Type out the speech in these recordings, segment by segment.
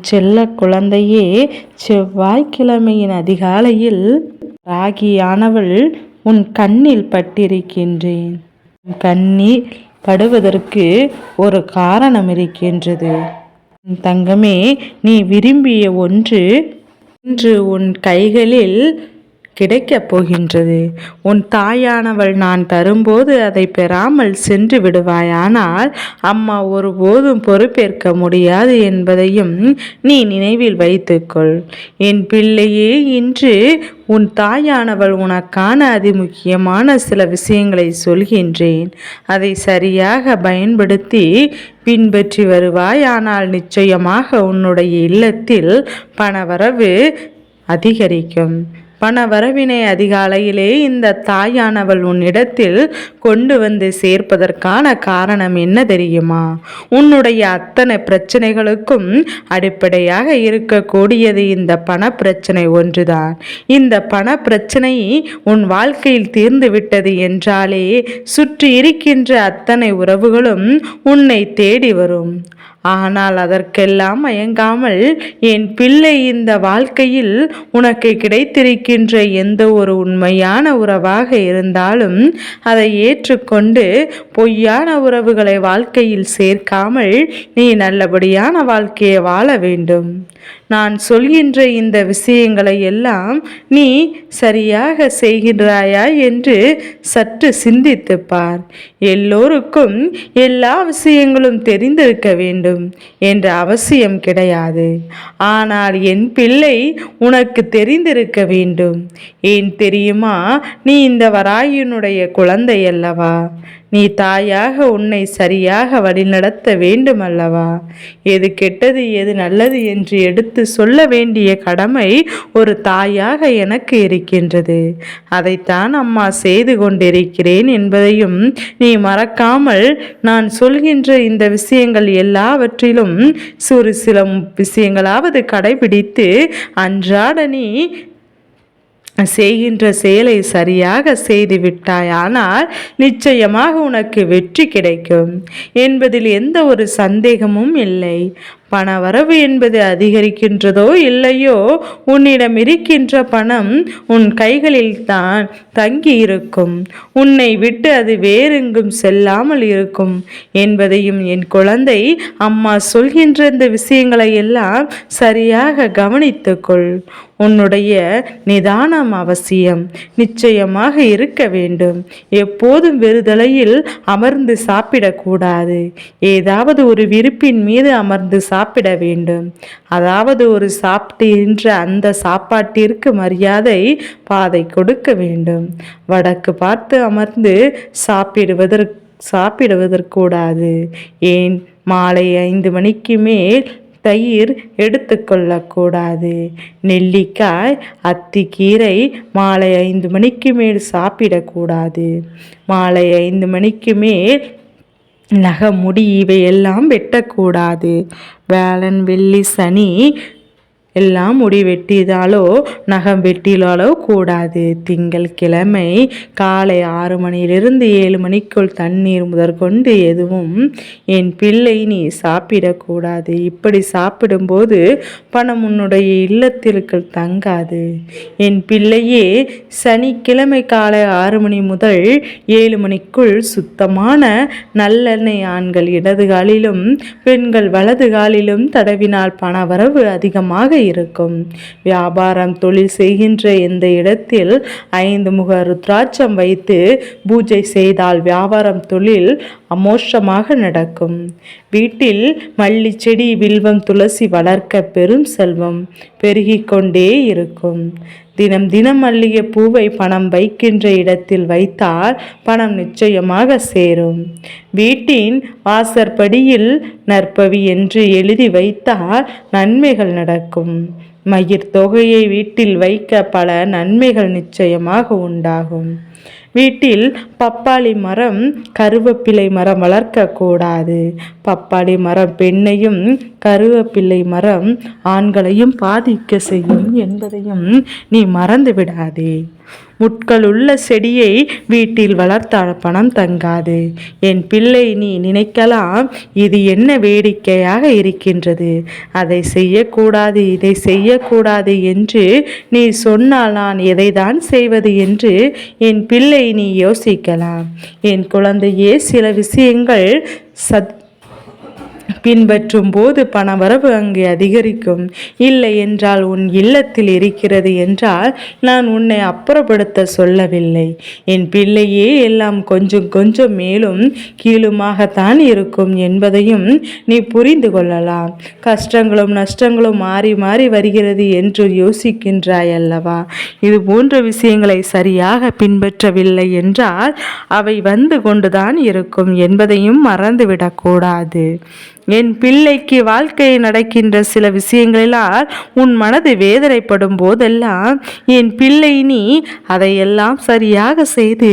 செல்ல குழந்தையே செவ்வாய்க்கிழமையின் அதிகாலையில் ராகியானவள் உன் கண்ணில் பட்டிருக்கின்றேன். உன் கண்ணில் படுவதற்கு ஒரு காரணம் இருக்கின்றது. தங்கமே நீ விரும்பிய ஒன்று இன்று உன் கைகளில் கிடைக்கப் போகின்றது. உன் தாயானவள் நான் தரும்போது அதை பெறாமல் சென்று விடுவாயானால் அம்மா ஒருபோதும் பொறுப்பேற்க முடியாது என்பதையும் நீ நினைவில் வைத்துக்கொள். என் பிள்ளையே இன்று உன் தாயானவள் உனக்கான அதிமுக்கியமான சில விஷயங்களை சொல்கின்றேன். அதை சரியாக பயன்படுத்தி பின்பற்றி வருவாய். ஆனால் நிச்சயமாக உன்னுடைய இல்லத்தில் பணவரவு அதிகரிக்கும். பண வரவினை அதிகாலையிலே இந்த தாயானவள் உன்னிடத்தில் கொண்டு வந்து சேர்ப்பதற்கான காரணம் என்ன தெரியுமா? உன்னுடைய அத்தனை பிரச்சனைகளுக்கும் அடிப்படையாக இருக்கக்கூடியது இந்த பண பிரச்சனை ஒன்றுதான். இந்த பண பிரச்சனை உன் வாழ்க்கையில் தீர்ந்து விட்டது என்றாலே சுற்றி இருக்கின்ற அத்தனை உறவுகளும் உன்னை தேடி வரும். ஆனால் அதற்கெல்லாம் மயங்காமல் என் பிள்ளை இந்த வாழ்க்கையில் உனக்கு கிடைத்திருக்கின்ற எந்த ஒரு உண்மையான உறவாக இருந்தாலும் அதை ஏற்றுக்கொண்டு பொய்யான உறவுகளை வாழ்க்கையில் சேர்க்காமல் நீ நல்லபடியான வாழ்க்கையை வாழ வேண்டும். நான் சொல்கின்ற இந்த விஷயங்களை எல்லாம் நீ சரியாக செய்கின்றாயா என்று சற்று சிந்தித்து பார். எல்லோருக்கும் எல்லா விஷயங்களும் தெரிந்திருக்க வேண்டும் என்ற அவசியம் கிடையாது. ஆனால் என் பிள்ளை உனக்கு தெரிந்திருக்க வேண்டும். ஏன் தெரியுமா? நீ இந்த வராயினுடைய குழந்தை அல்லவா? நீ தாயாக உன்னை சரியாக வழிநடத்த வேண்டும் அல்லவா எது கெட்டது எது நல்லது என்று எடுத்து சொல்ல வேண்டிய கடமை ஒரு தாயாக எனக்கு இருக்கின்றது. அதைத்தான் அம்மா செய்து கொண்டிருக்கிறேன் என்பதையும் நீ மறக்காமல் நான் சொல்கின்ற இந்த விஷயங்கள் எல்லாவற்றிலும் ஒரு சில விஷயங்களாவது கடைபிடித்து அன்றாட நீ செய்கின்ற செயலை சரியாக செய்து விட்டாயானால் நிச்சயமாக உனக்கு வெற்றி கிடைக்கும். என்பதில் எந்த ஒரு சந்தேகமும் இல்லை. பணவரவு என்பது அதிகரிக்கின்றதோ இல்லையோ? உன்னிடம் இருக்கின்ற பணம் உன் கைகளில் தான் தங்கி இருக்கும். உன்னை விட்டு அது வேறெங்கும் செல்லாமல் இருக்கும் என்பதையும் என் குழந்தை அம்மா சொல்கின்ற இந்த விஷயங்களை எல்லாம் சரியாக கவனித்துக்கொள் உன்னுடைய நிதானம் அவசியம். நிச்சயமாக இருக்க வேண்டும். எப்போதும் வெறுதலையில் அமர்ந்து சாப்பிடக்கூடாது. ஏதாவது ஒரு விருப்பின் மீது அமர்ந்து சாப்பிட வேண்டும். அதாவது ஒரு சாப்பிட்டுன்ற அந்த சாப்பாட்டிற்கு மரியாதை பாதை கொடுக்க வேண்டும். வடக்கு பார்த்து அமர்ந்து சாப்பிடுவதற்கு சாப்பிடுவதற்கூடாது ஏன்? மாலை ஐந்து மணிக்கு மேல் தயிர் எடுத்துக்கொள்ளக்கூடாது நெல்லிக்காய் அத்திக்கீரை மாலை ஐந்து மணிக்கு மேல் சாப்பிடக்கூடாது மாலை ஐந்து மணிக்கு மேல் நகமுடி இவையெல்லாம் வெட்டக்கூடாது. வேளன் வெள்ளி சனி எல்லாம் முடி வெட்டியதாலோ நகம் வெட்டினாலோ கூடாது. திங்கள் கிழமை காலை ஆறு மணியிலிருந்து ஏழு மணிக்குள் தண்ணீர் முதற்கொண்டு எதுவும் என் பிள்ளை நீ சாப்பிடக்கூடாது. இப்படி சாப்பிடும்போது பணம் உன்னுடைய இல்லத்திற்குள் தங்காது. என் பிள்ளையே சனிக்கிழமை காலை ஆறு மணி முதல் ஏழு மணிக்குள் சுத்தமான நல்லெண்ணெய் ஆண்கள் இடது காலிலும் பெண்கள் வலது காலிலும் தடவினால் பண வரவு அதிகமாக இருக்கும். வியாபாரம் தொழில் செய்கின்ற இந்த இடத்தில் ஐந்து முக ருத்ராட்சம் வைத்து பூஜை செய்தால் வியாபாரம் தொழில் அமோஷமாக நடக்கும். வீட்டில் மல்லி செடி வில்வம் துளசி வளர்க்க பெரும் செல்வம் பெருகிக்கொண்டே இருக்கும். தினம் தினம் மல்லிகை பூவை பணம் வைக்கின்ற இடத்தில் வைத்தால் பணம் நிச்சயமாக சேரும். வீட்டின் வாசற்படியில் நற்பவி என்று எழுதி வைத்தால் நன்மைகள் நடக்கும். மயிர் தொகையை வீட்டில் வைக்க பல நன்மைகள் நிச்சயமாக உண்டாகும். வீட்டில் பப்பாளி மரம் கருவேப்பிலை மரம் வளர்க்கக்கூடாது பப்பாளி மரம் பெண்ணையும் கருவேப்பிள்ளை மரம் ஆண்களையும் பாதிக்க செய்யும் என்பதையும் நீ மறந்து விடாதே முட்களுள்ள செடியை வீட்டில் வளர்த்தால் பணம் தங்காது. என் பிள்ளை நீ நினைக்கலாம் இது என்ன வேடிக்கையாக இருக்கின்றது. அதை செய்யக்கூடாது இதை செய்யக்கூடாது என்று நீ சொன்னால் நான் எதைதான் செய்வது என்று என் பிள்ளை நீ யோசிக்கலாம். என் குழந்தையே சில விஷயங்கள் சத் பின்பற்றும் போது பணவரவு அங்கே அதிகரிக்கும். இல்லை என்றால் உன் இல்லத்தில் இருக்கிறது என்றால் நான் உன்னை அப்புறப்படுத்த சொல்லவில்லை. என் பிள்ளையே எல்லாம் கொஞ்சம் கொஞ்சம் மேலும் கீழுமாகத்தான் இருக்கும் என்பதையும் நீ புரிந்து கொள்ளலாம். கஷ்டங்களும் நஷ்டங்களும் மாறி மாறி வருகிறது என்று யோசிக்கின்றாய் அல்லவா? இது போன்ற விஷயங்களை சரியாக பின்பற்றவில்லை என்றால் அவை வந்து கொண்டுதான் இருக்கும் என்பதையும் மறந்துவிடக்கூடாது. என் பிள்ளைக்கு வாழ்க்கை நடக்கின்ற சில விஷயங்களிலால் உன் மனது வேதனைப்படும் போதெல்லாம் என் பிள்ளை நீ அதையெல்லாம் சரியாக செய்து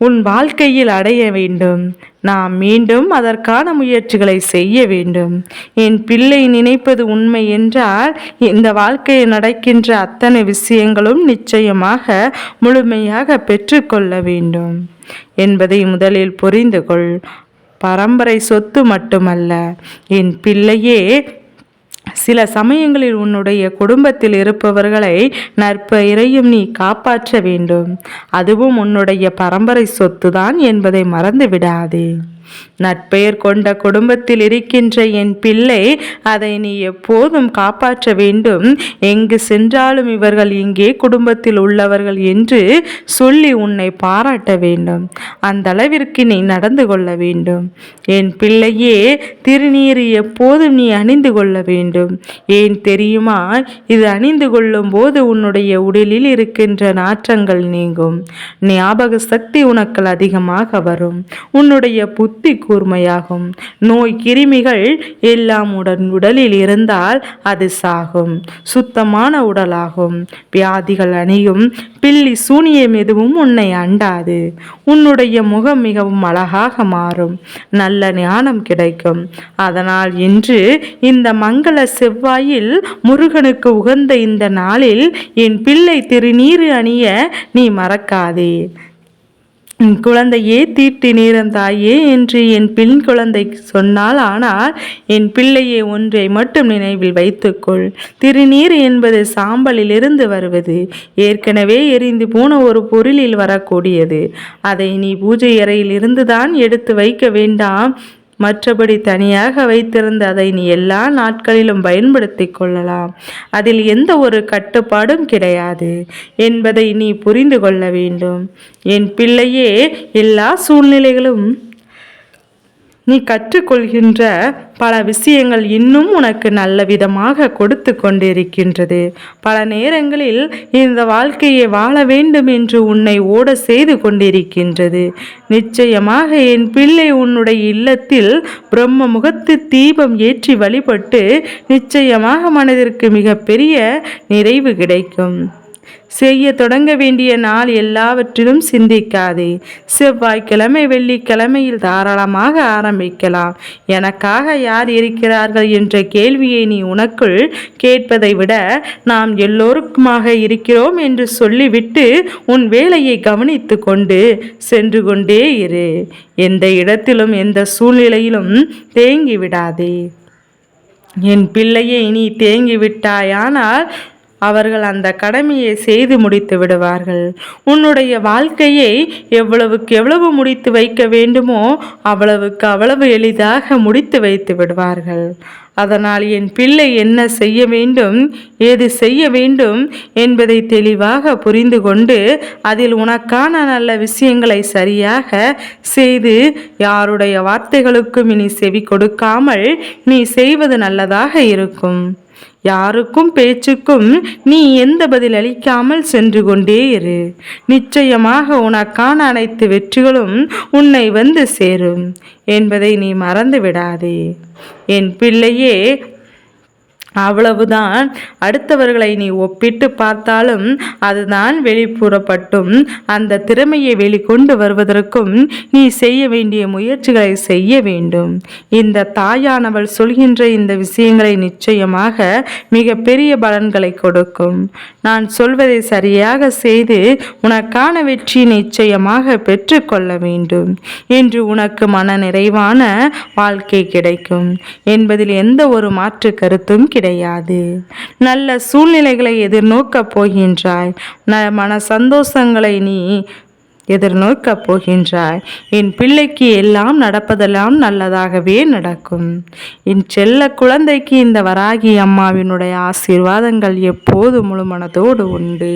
உன் வாழ்க்கையில் அடைய வேண்டும். நாம் மீண்டும் அதற்கான முயற்சிகளை செய்ய வேண்டும். என் பிள்ளை நினைப்பது உண்மை என்றால் இந்த வாழ்க்கையில் நடக்கின்ற அத்தனை விஷயங்களும் நிச்சயமாக முழுமையாக பெற்றுக்கொள்ள வேண்டும். என்பதை முதலில் புரிந்து கொள் பரம்பரை சொத்து மட்டுமல்ல என் பிள்ளையே சில சமயங்களில் உன்னுடைய குடும்பத்தில் இருப்பவர்களை நற்பெயரையும் நீ காப்பாற்ற வேண்டும். அதுவும் உன்னுடைய பரம்பரை சொத்துதான் என்பதை மறந்து விடாதே நட்பெயர் கொண்ட குடும்பத்தில் இருக்கின்ற என் பிள்ளை அதை நீ எப்போதும் காப்பாற்ற வேண்டும். எங்கு சென்றாலும் இவர்கள் இங்கே குடும்பத்தில் உள்ளவர்கள் என்று சொல்லி உன்னை பாராட்ட வேண்டும். அந்த அளவிற்கு நீ நடந்து கொள்ள வேண்டும். என் பிள்ளையே திருநீர் எப்போதும் நீ அணிந்து கொள்ள வேண்டும். ஏன் தெரியுமா? இது அணிந்து கொள்ளும் போது உன்னுடைய உடலில் இருக்கின்ற நாற்றங்கள் நீங்கும். ஞாபக சக்தி உனக்கு அதிகமாக வரும். உன்னுடைய புத்தி கூர்மையாகும். நோய் கிருமிகள் எல்லாம் உடன் உடலில் இருந்தால் அது சாகும். சுத்தமான உடலாகும். வியாதிகள் அணியும் பில்லி சூனியம் எதுவும் உன்னை அண்டாது. உன்னுடைய முகம் மிகவும் அழகாக மாறும். நல்ல ஞானம் கிடைக்கும். அதனால் இன்று இந்த மங்கள செவ்வாயில் முருகனுக்கு உகந்த இந்த நாளில் என் பிள்ளை திருநீர் அணிய நீ மறக்காதே. குழந்தையே தீட்டி நேரம் தாயே என்று என் பெண் குழந்தை சொன்னால் ஆனால் என் பிள்ளையே ஒன்றை மட்டும் நினைவில் வைத்துக்கொள். திருநீர் என்பது சாம்பலிலிருந்து வருவது. ஏற்கனவே எரிந்து போன ஒரு பொருளில் வரக்கூடியது. அதை நீ பூஜை அறையில் இருந்துதான் எடுத்து வைக்க வேண்டாம். மற்றபடி தனியாக வைத்திருந்த அதை நீ எல்லா நாட்களிலும் பயன்படுத்தி கொள்ளலாம். அதில் எந்த ஒரு கட்டுப்பாடும் கிடையாது என்பதை நீ புரிந்து கொள்ள வேண்டும். என் பிள்ளையே எல்லா சூழ்நிலைகளும் நீ கற்றுக்கொள்கின்ற பல விஷயங்கள் இன்னும் உனக்கு நல்ல விதமாக கொடுத்து கொண்டிருக்கின்றது. பல நேரங்களில் இந்த வாழ்க்கையை வாழ வேண்டும் என்று உன்னை ஓட செய்து கொண்டிருக்கின்றது. நிச்சயமாக என் பிள்ளை உன்னுடைய இல்லத்தில் பிரம்ம முகத்து தீபம் ஏற்றி வழிபட்டு நிச்சயமாக மனதிற்கு மிகப்பெரிய நிறைவு கிடைக்கும். செய்ய தொடங்க வேண்டிய நாள் எல்லாவற்றிலும் சிந்திக்காதே. செவ்வாய்க்கிழமை வெள்ளிக்கிழமையில் தாராளமாக ஆரம்பிக்கலாம். எனக்காக யார் இருக்கிறார்கள் என்ற கேள்வியை நீ உனக்குள் கேட்பதை விட நாம் எல்லோருக்குமாக இருக்கிறோம் என்று சொல்லிவிட்டு உன் வேலையை கவனித்து கொண்டு சென்று கொண்டே இரு. எந்த இடத்திலும் எந்த சூழ்நிலையிலும் தேங்கி விடாதே என் பிள்ளையை நீ தேங்கி விட்டாயானால் அவர்கள் அந்த கடமையை செய்து முடித்து விடுவார்கள். உன்னுடைய வாழ்க்கையை எவ்வளவுக்கு எவ்வளவு முடித்து வைக்க வேண்டுமோ அவ்வளவுக்கு அவ்வளவு எளிதாக முடித்து வைத்து விடுவார்கள். அதனால் என் பிள்ளை என்ன செய்ய வேண்டும் ஏது செய்ய வேண்டும் என்பதை தெளிவாக புரிந்து கொண்டு அதில் உனக்கான நல்ல விஷயங்களை சரியாக செய்து யாருடைய வார்த்தைகளுக்கும் இனி செவி கொடுக்காமல் நீ செய்வது நல்லதாக இருக்கும். யாருக்கும் பேச்சுக்கும் நீ எந்த பதில் அளிக்காமல் சென்று கொண்டே இரு. நிச்சயமாக உனக்கான அனைத்து வெற்றிகளும் உன்னை வந்து சேரும் என்பதை நீ மறந்து விடாதே என் பிள்ளையே அவ்வளவுதான். அடுத்தவர்களை நீ ஒப்பிட்டு பார்த்தாலும் அதுதான் வெளிப்புறப்பட்டும். அந்த திறமையை வெளிக்கொண்டு வருவதற்கும் நீ செய்ய வேண்டிய முயற்சிகளை செய்ய வேண்டும். இந்த தாயானவள் சொல்கின்ற இந்த விஷயங்களை நிச்சயமாக மிக பெரிய பலன்களை கொடுக்கும். நான் சொல்வதை சரியாக செய்து உனக்கான வெற்றி நிச்சயமாக பெற்றுக்கொள்ள வேண்டும் என்று உனக்கு மன நிறைவான வாழ்க்கை கிடைக்கும் என்பதில் எந்த ஒரு மாற்று கருத்தும் கிடையாது. நல்ல சூழ்நிலைகளை எதிர்நோக்கப் போகின்றாய். ந மன சந்தோஷங்களை நீ எதிர்நோக்கப் போகின்றாய். என் பிள்ளைக்கு எல்லாம் நடப்பதெல்லாம் நல்லதாகவே நடக்கும். என் செல்ல குழந்தைக்கு இந்த வராகி அம்மாவினுடைய ஆசீர்வாதங்கள் எப்போது முழுமனதோடு உண்டு.